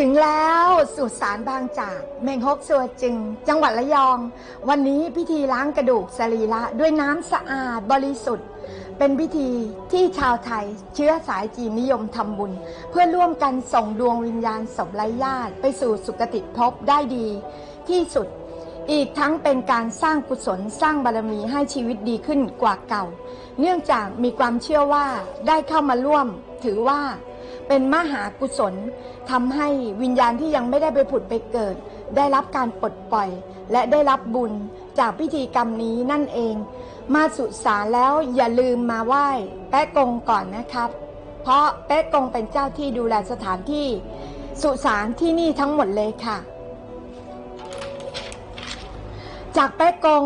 ถึงแล้วสุสานบางจากเมงฮกสัวจึง จังหวัดระยอง วันนี้พิธีล้างกระดูกสรีระด้วยน้ำสะอาดบริสุทธิ์ เป็นพิธีที่ชาวไทยเชื้อสายจีนนิยมทำบุญ เพื่อร่วมกันส่งดวงวิญญาณศพไร้ญาติ ไปสู่สุคติภพได้ดี ที่สุด อีกทั้งเป็นการสร้างกุศลสร้างบารมีให้ชีวิตดีขึ้นกว่าเก่า เนื่องจากมีความเชื่อว่าได้เข้ามาร่วม ถือว่า เป็นมหากุศลทำให้วิญญาณที่ยังไม่ได้ไปผุดไปเกิด ได้รับการปลดปล่อย และได้รับบุญจากพิธีกรรมนี้นั่นเอง มาสุสานแล้วอย่าลืมมาไหว้แป๊ะกงก่อนนะครับ เพราะแป๊ะกงเป็นเจ้าที่ดูแลสถานที่ สุสานที่นี่ทั้งหมดเลยค่ะ จากแป๊ะกง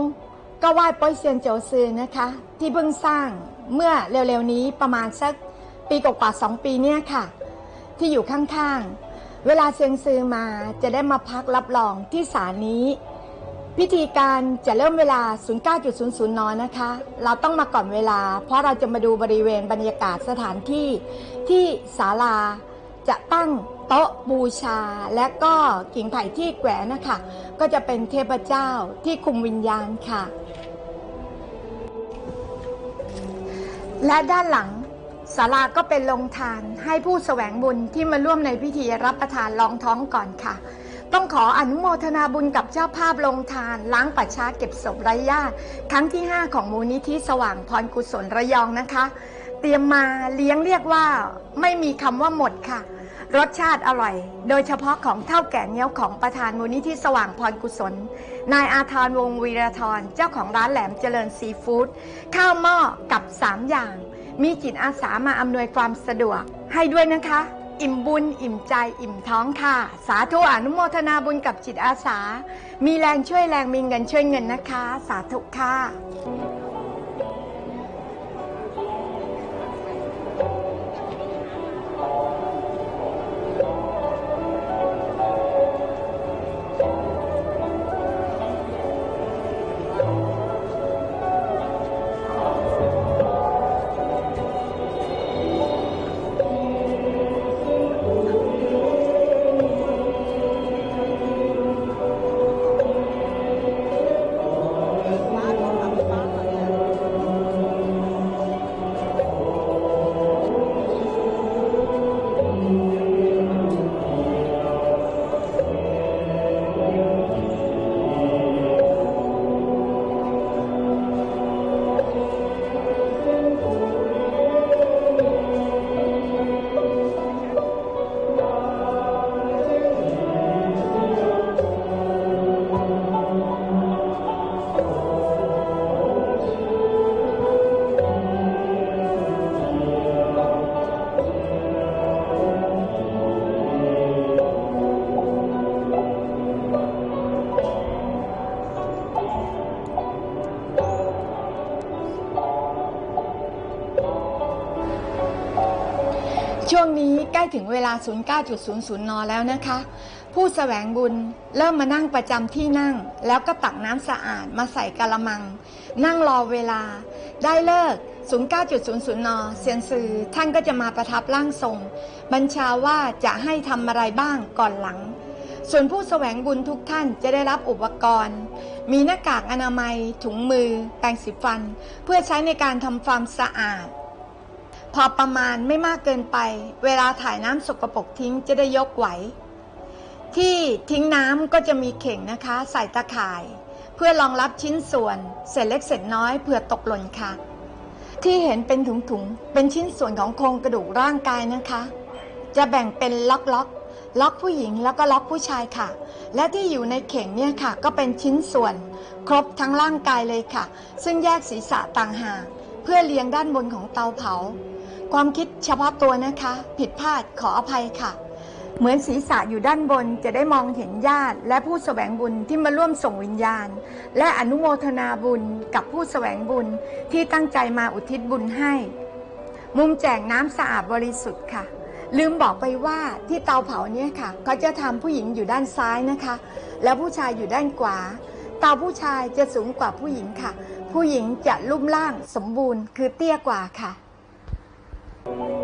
ก็ไหว้ป้อยเซียนโจซือนะคะ ที่เพิ่งสร้างเมื่อเร็วๆนี้ประมาณสัก ปีกว่าๆสองปีเนี่ยค่ะ ที่อยู่ข้างๆ เวลาเซียงซือมาจะได้มาพักรับรองที่ศาลนี้ พิธีการจะเริ่มเวลา 09.00 น นะคะ เราต้องมาก่อนเวลา เพราะเราจะมาดูบริเวณบรรยากาศสถานที่ที่ศาลาจะตั้งโต๊ะบูชาและก็กิ่งไผ่ที่แขวนะคะ ก็จะเป็นเทพเจ้าที่คุมวิญญาณค่ะ และด้านหลัง ศาลาก็เป็นโรงทานให้ผู้แสวงบุญที่มาร่วมในพิธีรับประทานรองท้องก่อนค่ะ ต้องขออนุโมทนาบุญกับเจ้าภาพโรงทาน ล้างปัจฉาเก็บศพไร้ญาติครั้งที่ 5 ของมูลนิธิสว่างพรกุศลระยองนะคะ เตรียมมาเลี้ยงเรียกว่าไม่มีคำว่าหมดค่ะรสชาติอร่อย โดยเฉพาะของเท่าแก่เนี้ยวของประธานมูลนิธิสว่างพรกุศล นายอาทรวงวีรทรเจ้าของร้านแหลมเจริญซีฟู้ดข้าวหม้อกับ 3 อย่าง มีจิตอาสามาอำนวยความสะดวก ให้ด้วยนะคะ อิ่มบุญ อิ่มใจ อิ่มท้องค่ะ สาธุอนุโมทนาบุญกับจิตอาสา มีแรงช่วยแรงมีเงินช่วยเงินนะคะ สาธุค่ะ ล้ถึงเวลา 09.00 น แล้วนะคะ ผู้แสวงบุญเริ่มมานั่งประจำที่นั่ง แล้วก็ตักน้ำสะอาดมาใส่กะละมัง นั่งรอเวลา ได้เลิก 09.00 น เซียนซือท่านก็จะมาประทับร่างทรง บัญชาว่าจะให้ทำอะไรบ้างก่อนหลัง ส่วนผู้แสวงบุญทุกท่านจะได้รับอุปกรณ์ มีหน้ากากอนามัย ถุงมือ แปรงสีฟัน เพื่อใช้ในการทำความสะอาด พอประมาณไม่มากเกินไป เวลาถ่ายน้ำสกปรกทิ้งจะได้ยกไหว ที่ทิ้งน้ำก็จะมีเข่งนะคะ ใส่ตะข่าย เพื่อรองรับชิ้นส่วนเศษเล็กเศษน้อยเผื่อตกหล่นค่ะ ที่เห็นเป็นถุงๆ เป็นชิ้นส่วนของโครงกระดูกร่างกายนะคะ จะแบ่งเป็นล็อกล็อกล็อกผู้หญิงแล้วก็ล็อกผู้ชายค่ะ และที่อยู่ในเข่งเนี่ยค่ะ ก็เป็นชิ้นส่วน ครบทั้งร่างกายเลยค่ะ ซึ่งแยกศีรษะต่างหากเพื่อเรียงด้านบนของเตาเผา ความคิดเฉพาะตัวนะคะ ผิดพลาดขออภัยค่ะ เหมือนศีรษะอยู่ด้านบนจะได้มองเห็นญาติ และผู้แสวงบุญที่มาร่วมส่งวิญญาณ และอนุโมทนาบุญกับผู้แสวงบุญที่ตั้งใจมาอุทิศบุญให้ มุมแจกน้ำสะอาดบริสุทธิ์ค่ะ ลืมบอกไปว่าที่เตาเผาเนี่ยค่ะเขาจะทำผู้หญิงอยู่ด้านซ้ายนะคะ แล้วผู้ชายอยู่ด้านขวาเตาผู้ชายจะสูงกว่าผู้หญิงค่ะ ผู้หญิงจะรูปร่างสมบูรณ์คือเตี้ยกว่าค่ะ เ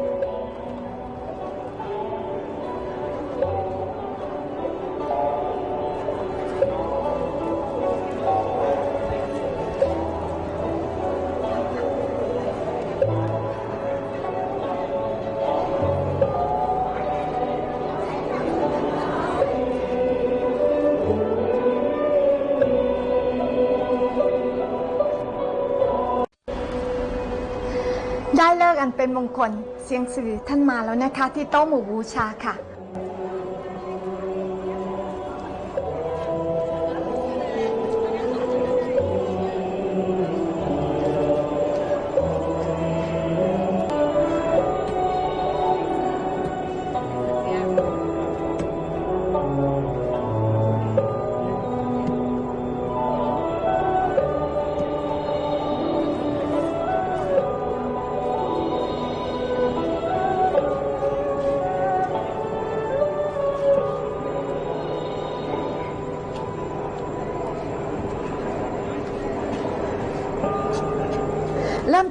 เป็นมงคลเสียงสื่อท่านมาแล้วนะคะ ที่โต๊ะหมู่บูชาค่ะ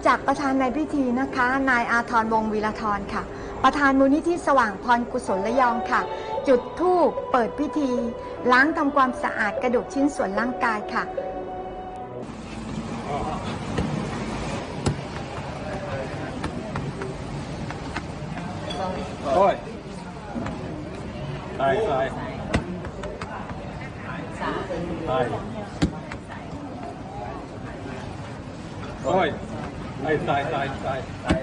จากประธานในพิธีนะคะ นายอาทรวงศ์วีรธรค่ะ ประธานมูลนิธิสว่างพรกุศลระยองค่ะ จุดธูปเปิดพิธี ล้างทำความสะอาดกระดูกชิ้นส่วนร่างกายค่ะโอ้ยตายตายตายโอ้ย ตายตายตายตายตาย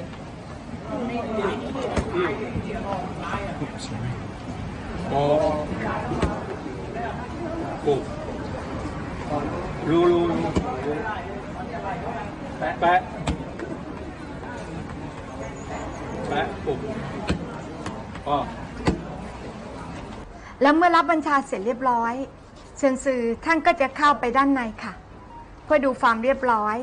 โอ้ปุ๊บรู้รู้รู้แปะแปะแปะปุ๊บอ๋อแล้วเมื่อรับบัญชาเสร็จเรียบร้อย เชิญสื่อท่านก็จะเข้าไปด้านในค่ะ เพื่อดูความเรียบร้อย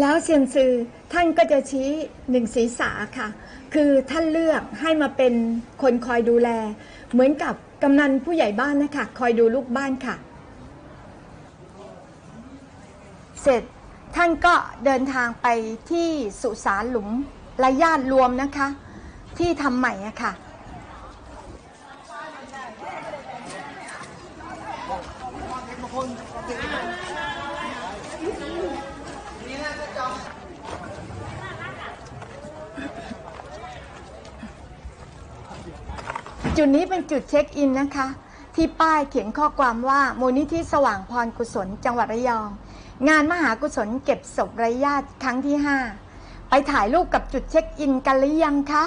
แล้วเซียนซือท่านก็จะชี้หนึ่งศีรษะค่ะ คือท่านเลือกให้มาเป็นคนคอยดูแล เหมือนกับกำนันผู้ใหญ่บ้านนะคะ คอยดูลูกบ้านค่ะ เสร็จท่านก็เดินทางไปที่สุสานหลุมระญาติรวมนะคะ ที่ทำใหม่อะค่ะ จุดนี้เป็นจุดเช็คอินนะคะ ที่ป้ายเขียนข้อความว่ามูลนิธิสว่างพรกุศลจังหวัดระยอง งานมหากุศลเก็บศพไร้ญาติครั้งที่ 5 ไปถ่ายรูปกับจุดเช็คอินกันหรือยังคะ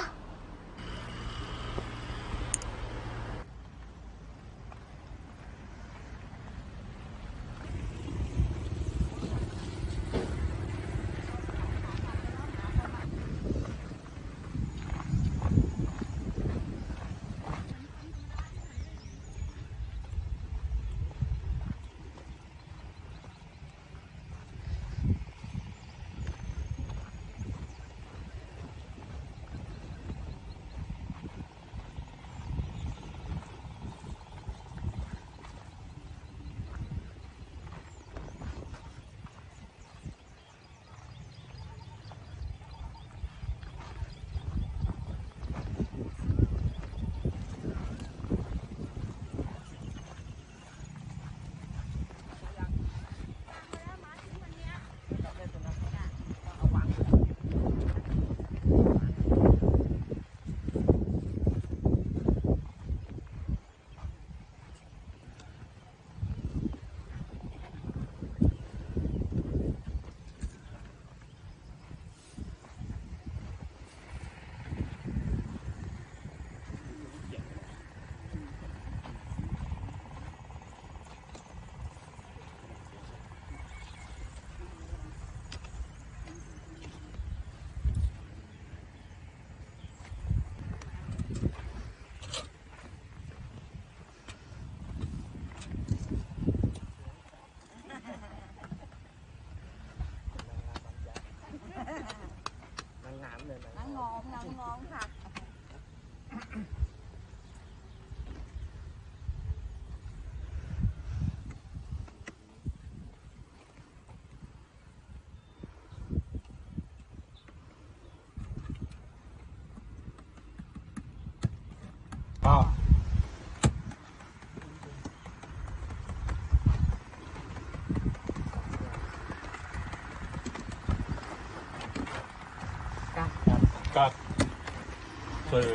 สื่อ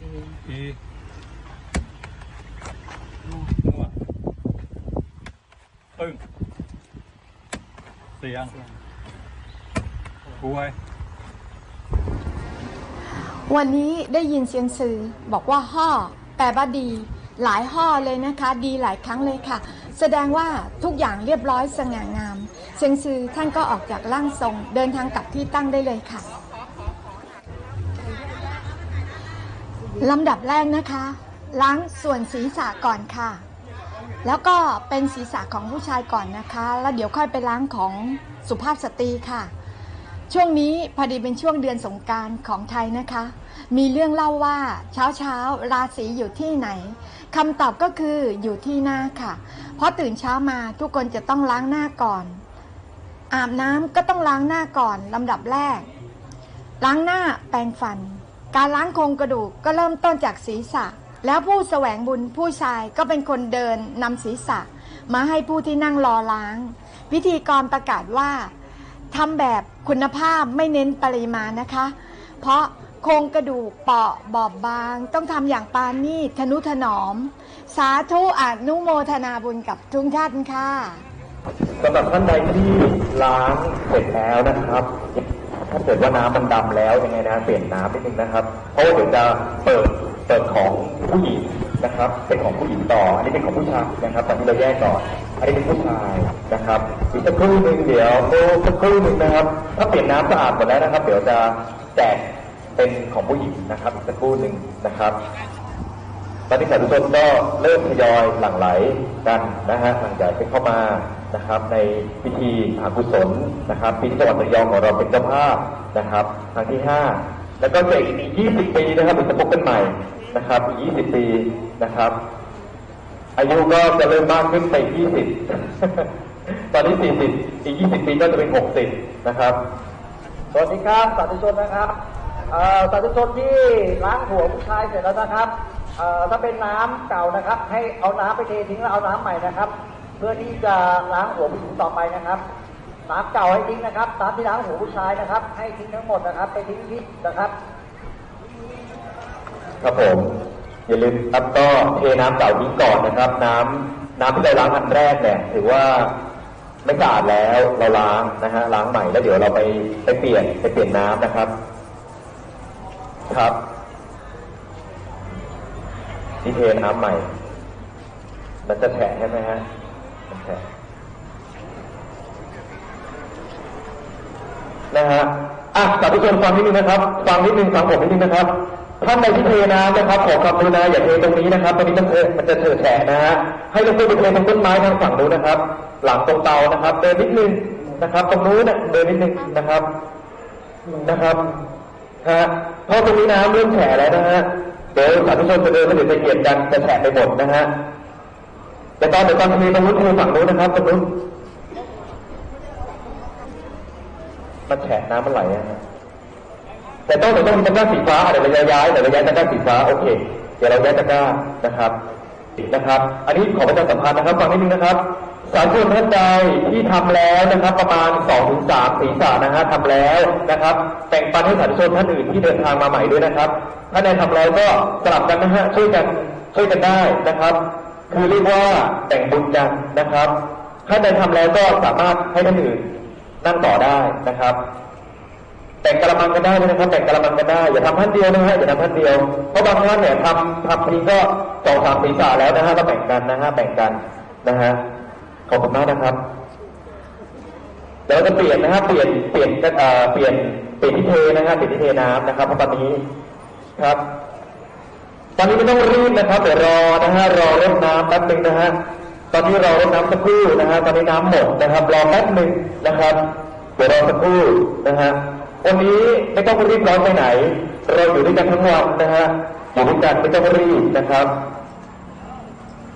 อีอีนวนวดตึ้งเสียงเสียงกล้วย วันนี้ได้ยินเสียงสื่อบอกว่าห่อแปลว่าดี หลายห่อเลยนะคะ ดีหลายครั้งเลยค่ะ แสดงว่าทุกอย่างเรียบร้อยสง่างาม เสียงสื่อท่านก็ออกจากร่างทรง เดินทางกลับที่ตั้งได้เลยค่ะ ลำดับแรกนะคะ ล้างส่วนศีรษะก่อนค่ะ แล้วก็เป็นศีรษะของผู้ชายก่อนนะคะ แล้วเดี๋ยวค่อยไปล้างของสุภาพสตรีค่ะ ช่วงนี้พอดีเป็นช่วงเดือนสงการของไทยนะคะ มีเรื่องเล่าว่าเช้าเช้าราศีอยู่ที่ไหนคำตอบก็คืออยู่ที่หน้าค่ะ เพราะตื่นเช้ามาทุกคนจะต้องล้างหน้าก่อน อาบน้ำก็ต้องล้างหน้าก่อนลำดับแรก ล้างหน้าแปรงฟัน การล้างโครงกระดูกก็เริ่มต้นจากศีรษะ แล้วผู้แสวงบุญผู้ชายก็เป็นคนเดินนำศีรษะ มาให้ผู้ที่นั่งรอล้าง พิธีกรประกาศว่าทำแบบคุณภาพไม่เน้นปริมาณนะคะ เพราะโครงกระดูกเปราะบอบบาง ต้องทำอย่างปานีตทนุถนอม สาธุอนุโมทนาบุญกับทุกท่านค่ะสำหรับท่านใดที่ล้างเสร็จแล้วนะครับ ถ้าเกิดว่าน้ำมันดำแล้วยังไงนะเปลี่ยนน้ำนิดนึงนะครับ เพราะว่าเดี๋ยวจะเปิดเปิดของผู้หญิงนะครับ เป็นของผู้หญิงต่อ อันนี้เป็นของผู้ชายนะครับ ตอนนี้เราแยกก่อนอันนี้เป็นผู้ชายนะครับอีกสักครู่หนึ่งเดี๋ยวโอ้สักครู่หนึ่งนะครับ ถ้าเปลี่ยนน้ำสะอาดหมดแล้วนะครับ เดี๋ยวจะแจกเป็นของผู้หญิงนะครับอีกสักครู่หนึ่งนะครับตอนนี้สาธุชนก็เริ่มทยอยหลั่งไหลกันนะฮะหลังจากที่เข้ามา นะครับ ในพิธีมหากุศลนะครับปีที่จังหวัดระยองของเราเป็นเจ้าภาพนะครับ ครั้งที่ห้าแล้วก็จะอีก20 ปีนะครับถึงจะพบกันใหม่นะครับอีก20 ปีนะครับ อายุก็จะเริ่มมากขึ้นไป20 ตอนนี้ 40 อีก 20 ปีก็จะเป็น 60 นะครับ สวัสดีครับสาธุชนนะครับสาธุชนที่ล้างหัวผู้ชายเสร็จแล้วนะครับถ้าเป็นน้ำเก่านะครับ ให้เอาน้ำไปเททิ้งแล้วเอาน้ำใหม่นะครับ เพื่อที่จะล้างหัวผู้หญิงต่อไปนะครับน้ำเก่าให้ทิ้งนะครับน้ำที่ล้างหัวผู้ชายนะครับ ให้ทิ้งทั้งหมดนะครับ ไปทิ้งที่นะครับครับผมอย่าลืมครับก็เทน้ำเก่าทิ้งก่อนนะครับ น้ำน้ำที่เราล้างอันแรกเนี่ยถือว่าไม่สะอาดแล้วเราล้างนะฮะล้างใหม่แล้วเดี๋ยวเราไปไปเปลี่ยนไปเปลี่ยนน้ำนะครับ ครับนี่เทน้ำใหม่ มันจะแฉะใช่ไหมฮะ นแฉะนะฮะอะสาธุชนฟังนิดนึงนะครับ ฟังนิดนึงฟังผมนิดนึงนะครับ ท่านใดที่เทน้ำนะครับ ขอความกรุณาอย่าเทตรงนี้นะครับตรงนี้มันเทมันจะเถอแฉะนะฮะ ให้เราไปเทตรงต้นไม้ทางฝั่งนู้นนะครับ หลังตรงเตานะครับ เดินนิดนึงนะครับ ตรงนู้นเดินนิดนึงนะครับ นะครับ ฮะเพราะตรงนี้น้ำเริ่มแฉะแล้วนะฮะ เดี๋ยวสาธุชนจะเดินไปเดี๋ยวจะเหยียบกันจะแฉะไปหมดนะฮะ แต่ตอนเดี๋ยวตอนทีตรงนู้นเทฝั่งนู้นนะครับตรงนู้นมันแฉะน้ำมันไหลอะแต่ต้องเดี๋ยวต้องมีตะกร้าสีฟ้าเดี๋ยวเราย้ายเดี๋ยวเราย้ายตะกร้าสีฟ้าโอเค เดี๋ยวเราย้ายตะกร้านะครับนะครับ อันนี้ขอประชาสัมพันธ์นะครับฟังนิดนึงนะครับ สาธุชนท่านใดที่ทำแล้วนะครับ ประมาณ2อถึงสามศีรษะนะฮะทำแล้วนะครับแบ่งปันให้สาธุชนท่านอื่นที่เดินทางมาใหม่ด้วยนะครับท่านใดทำแล้วก็สลับกันนะฮะช่วยกันช่วยกันได้นะครับ คือเรียกว่าแบ่งบุญกันนะครับท่านใดทำแล้วก็สามารถให้ท่านอื่นนั่งต่อได้นะครับ แต่งกระมังกันได้นะครับ แต่งกระมังกันได้อย่าทำท่านเดียวนะฮะอย่าทำท่านเดียวเพราะบางท่านเนี่ยทำทำทีก็สองสามศีรษะแล้วนะฮะก็แบ่งกันนะฮะแบ่งกันนะฮะขอบคุณมากนะครับเดี๋ยวจะเปลี่ยนนะฮะเปลี่ยนเปลี่ยนกันเอ่อเปลี่ยนเปลี่ยนที่เทนะฮะเปลี่ยนที่เทน้ำนะครับเพราะตอนนี้ครับ ตอนนี้ไม่ต้องรีบนะครับเดี๋ยวรอนะฮะรอรดน้ำแป๊บหนึ่งนะฮะตอนนี้รอรดน้ำสักครู่นะฮะตอนนี้น้ำหมดนะครับ รอแป๊บหนึ่งนะครับเดี๋ยวรอสักครู่นะฮะวันนี้ไม่ต้องรีบร้อนไปไหน เราอยู่ด้วยกันทั้งวันนะฮะอยู่ด้วยกันไม่ต้องรีบนะครับ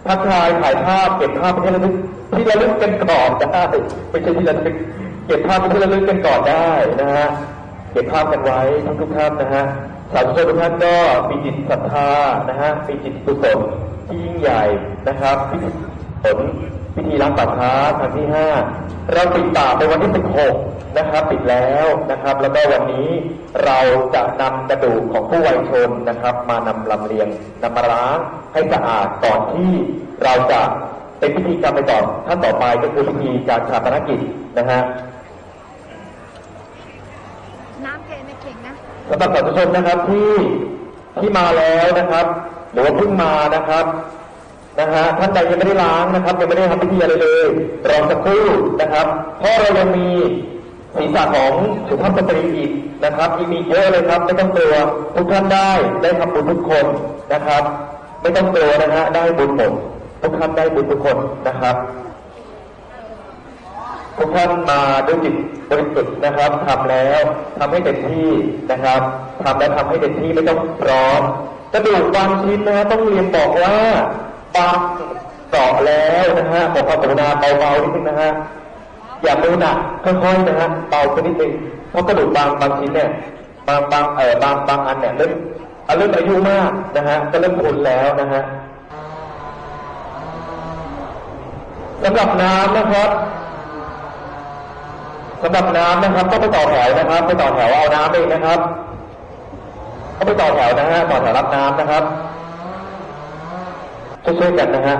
ทักทายถ่ายภาพเก็บภาพเป็นที่ระลึกที่ระลึกกันก่อนได้ไม่ใช่ที่ระลึกเก็บภาพเป็นที่ระลึกกันก่อนได้นะฮะเก็บภาพกันไว้ทั้งทุกท่านนะฮะ สาธุชนทุกท่านก็มีจิตศรัทธานะฮะมีจิตกุศลที่ยิ่งใหญ่นะครับพิผลพิธีล้างป่าช้าครั้งที่ห้าเราปิดป่าไปวันที่สิบหกนะครับปิดแล้วนะครับ แล้วก็วันนี้เราจะนำกระดูกของผู้วัยชนนะครับ มานำลำเลียงนำมาล้างให้สะอาดก่อนที่เราจะเป็นพิธีกรรมไปต่อท่านต่อไปก็คือพิธีการชาปนกิจนะฮะ น้ำเกในเข่งนะ สำหรับสาธุชนนะครับที่ที่มาแล้วนะครับ หรือว่าเพิ่งมานะครับนะฮะท่านใดยังไม่ได้ล้างนะครับยังไม่ได้ทำพิธีอะไรเลยรอสักครู่นะครับ เพราะเรายังมีศีรษะของสุภาพสตรีอีกนะครับอีกมีเยอะเลยครับไม่ต้องกลัวทุกท่านได้ได้ทำบุญทุกคนนะครับ ไม่ต้องกลัวนะฮะได้บุญหมดทุกท่านได้บุญทุกคนนะครับ ทุกท่านมาด้วยจิตบริสุทธิ์นะครับทำแล้วทำให้เต็มที่นะครับทำแล้วทำให้เต็มที่ไม่ต้องพร้อมกระดูกบางชิ้นนะต้องเรียนบอกว่าบางเกาะแล้วนะฮะขอความกรุณาเบาๆนิดนึงนะฮะอย่ามือหนักค่อยๆนะฮะเบาไปนิดนึงเพราะกระดูกบางบางชิ้นเนี่ยบางบางเออบางบางอันเนี่ยเริ่มเริ่มอายุมากนะฮะก็เริ่มทนแล้วนะฮะสำหรับน้ำนะครับ สำหรับน้ำนะครับต้องไปต่อแถวนะครับ ไปต่อแถวเอาน้ำเองนะครับต้องไปต่อแถวนะฮะต่อแถวรับน้ำนะครับช่วยๆกันนะฮะ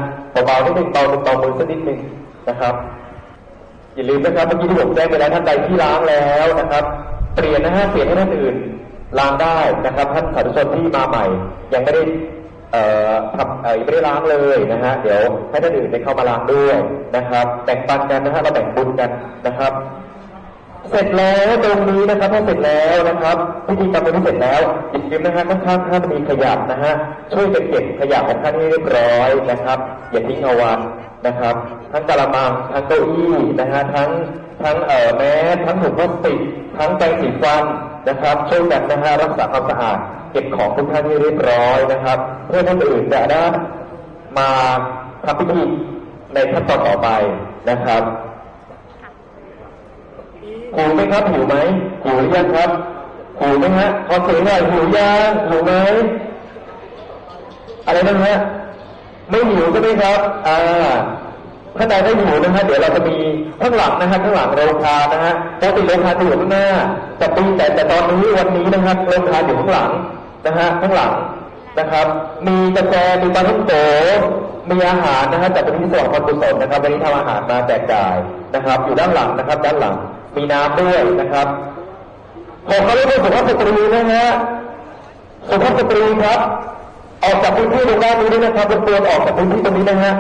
เบาๆนิดนึงเบาเบามือสักนิดนึงนะครับอย่าลืมนะครับเมื่อกี้ที่ผมแจ้งไปแล้วท่านใดที่ล้างแล้วนะครับเปลี่ยนนะฮะเปลี่ยนให้ท่านอื่นล้างได้นะครับ ท่านสาธุชนที่มาใหม่ ยังไม่ได้เอ่อทำเอ่อยังไม่ได้ล้างเลยนะฮะเดี๋ยวให้ท่านอื่นได้เข้ามาล้างด้วยนะครับแบ่งปันกันนะฮะเราแบ่งบุญกันนะครับ เสร็จแล้วตรงนี้นะครับถ้าเสร็จแล้วนะครับพิธีกรรมตรงนี้เสร็จแล้วอย่าลืมนะฮะข้างๆท่านมีขยะนะฮะช่วยกันเก็บขยะของท่านให้เรียบร้อยนะครับ อย่าทิ้งเอาไวันนะครับ ทั้งกระมังทั้งเก้าอี้นะฮะทั้งทั้งเอ่อแมสทั้งถุงพลาสติกทั้งแปรงสีฟันนะครับช่วยกันนะฮะรักษาความสะอาดเก็บของทุกท่านให้เรียบร้อยนะครับ เพื่อท่านอื่นจะได้มาทำพิธีในขั้นตอนต่อไปนะครับ หิวไหมครับหิวไหมหิวหรือยังครับหิวไหมฮะขอเสียงหน่อยหิวยังหิวไหมอะไรนะฮะไม่หิวใช่ไหมครับ อ่าถ้าใดไม่หิวนะฮะเดี๋ยวเราจะมีข้างหลังนะฮะข้างหลังโรงทานนะฮะปกติโรงทานจะอยู่ข้างหน้าแต่ปีแต่แต่ตอนนี้วันนี้นะครับโรงทานอยู่ข้างหลังนะฮะข้างหลังนะครับ มีกาแฟมีปลาท่องโกมีอาหารนะฮะจากเป็นที่สว่างความกุศลนะครับวันนี้ทำอาหารมาแจกจ่ายนะครับ อยู่ด้านหลังนะครับ ด้านหลัง มีน้ำด้วยนะครับผมเขาเรียกว่าสุภาพสตรีนะฮะสุภาพสตรีครับ ออกจากพื้นที่ตรงด้านนี้ด้วยนะครับรบกวนออกจากพื้นที่ตรงนี้นะฮะ